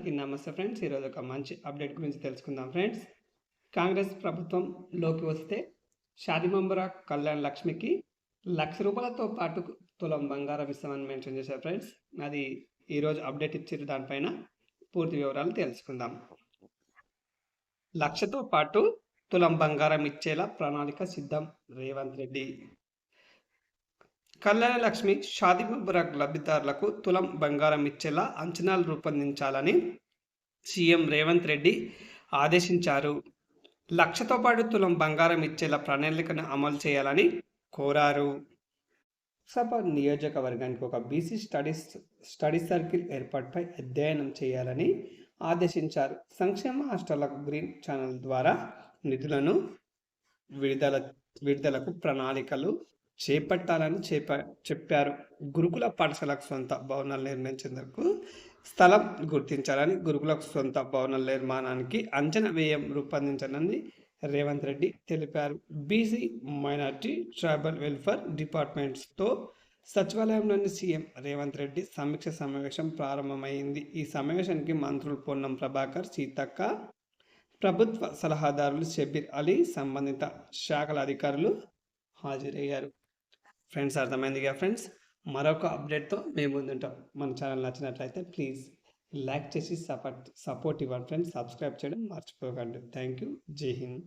అందరికీ నమస్తే ఫ్రెండ్స్. ఈరోజు ఒక మంచి అప్డేట్ గురించి తెలుసుకుందాం ఫ్రెండ్స్. కాంగ్రెస్ ప్రభుత్వంలోకి వస్తే షాదిమంబుర కళ్యాణ్ లక్ష్మికి లక్ష రూపాయలతో పాటు తులం బంగారం ఇస్తామని మెన్షన్ చేశారు ఫ్రెండ్స్. అది ఈరోజు అప్డేట్ ఇచ్చారు దానిపైన పూర్తి వివరాలు తెలుసుకుందాం. లక్షతో పాటు తులం బంగారం ఇచ్చేలా ప్రణాళిక సిద్ధం రేవంత్ రెడ్డి. కళ్యాణ లక్ష్మి షాదీ ముబారక్ లబ్ధిదారులకు తులం బంగారం ఇచ్చేలా అంచనాలు రూపొందించాలని సీఎం రేవంత్ రెడ్డి ఆదేశించారు. లక్షతో పాటు తులం బంగారం ఇచ్చేలా ప్రణాళికను అమలు చేయాలని కోరారు. సభ నియోజకవర్గానికి ఒక బీసీ స్టడీస్ స్టడీ సర్కిల్ ఏర్పాటుపై అధ్యయనం చేయాలని ఆదేశించారు. సంక్షేమ హాస్టళ్ళకు గ్రీన్ ఛానల్ ద్వారా నిధులను విడుదల విడుదలకు ప్రణాళికలు చేపట్టాలని చేప చెప్పారు. గురుకుల పాఠశాలకు సొంత భవనాలు నిర్మించేందుకు స్థలం గుర్తించాలని గురుకులకు సొంత భవనాల నిర్మాణానికి అంచనా వ్యయం రూపొందించాలని రేవంత్ రెడ్డి తెలిపారు. బీసీ మైనార్టీ ట్రైబల్ వెల్ఫేర్ డిపార్ట్మెంట్స్తో సచివాలయంలోని సీఎం రేవంత్ రెడ్డి సమీక్ష సమావేశం ప్రారంభమైంది. ఈ సమావేశానికి మంత్రులు పొన్నం ప్రభాకర్ సీతక్క ప్రభుత్వ సలహాదారులు షబీర్ అలీ సంబంధిత శాఖల అధికారులు హాజరయ్యారు. ఫ్రెండ్స్ అర్థమైందిగా ఫ్రెండ్స్? మరొక అప్డేట్తో మేము ముందుంటాం. మన ఛానల్ నచ్చినట్లయితే ప్లీజ్ లైక్ చేసి సపోర్ట్ సపోర్ట్ ఇవ్వండి ఫ్రెండ్స్. సబ్స్క్రైబ్ చేయడం మర్చిపోకండి. Thank you. జై హింద్.